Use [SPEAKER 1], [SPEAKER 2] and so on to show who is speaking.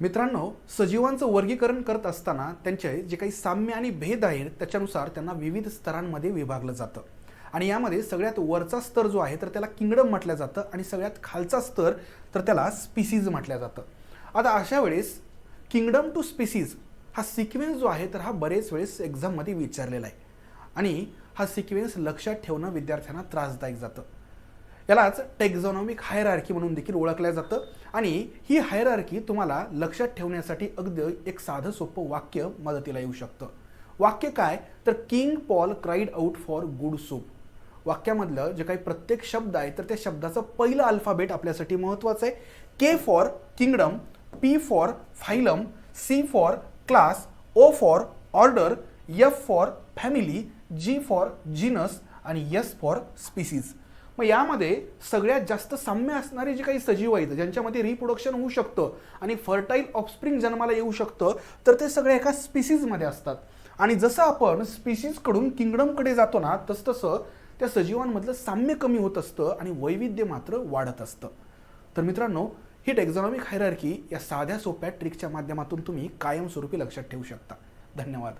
[SPEAKER 1] मित्रांनो सजीवांचं वर्गीकरण करत असताना त्यांचे जे काही साम्य आणि भेद आहेत त्याच्यानुसार त्यांना विविध स्तरांमध्ये विभागलं जातं. आणि यामध्ये सगळ्यात वरचा स्तर जो आहे तर त्याला किंगडम म्हटलं जातं आणि सगळ्यात खालचा स्तर तर त्याला स्पीसीज म्हटलं जातं. आता अशा वेळेस किंगडम टू स्पीसीज हा सिक्वेन्स जो आहे तर हा बरेच वेळेस एक्झाममध्ये विचारलेला आहे. आणि हा सिक्वेन्स लक्षात ठेवणं विद्यार्थ्यांना त्रासदायक जातं. यालाच टेक्झॉनॉमिक हायरार्की म्हणून देखील ओळखलं जातं. आणि ही हायरार्की तुम्हाला लक्षात ठेवण्यासाठी अगदी एक साधं सोपं वाक्य मदतीला येऊ शकतं. वाक्य काय? तर king Paul cried out for good soup. वाक्यामधलं जे काही प्रत्येक शब्द आहे तर त्या शब्दाचं पहिलं अल्फाबेट आपल्यासाठी महत्त्वाचं आहे. K for kingdom P for phylum C for class O for order F for family G for genus आणि यस फॉर स्पीसीज मग यामध्ये सगळ्यात जास्त साम्य असणारे जे काही सजीव आहेत ज्यांच्यामध्ये रिप्रोडक्शन होऊ शकतं आणि फर्टाईल ऑफस्प्रिंग जन्माला येऊ शकतं तर ते सगळे एका स्पीसीजमध्ये असतात. आणि जसं आपण स्पीसीजकडून किंगडमकडे जातो ना तसतसं त्या सजीवांमधलं साम्य कमी होत असतं आणि वैविध्य मात्र वाढत असतं. तर मित्रांनो ही टेक्झॉनॉमिक हायरार्की या साध्या सोप्या ट्रिकच्या माध्यमातून तुम्ही कायमस्वरूपी लक्षात ठेवू शकता. धन्यवाद.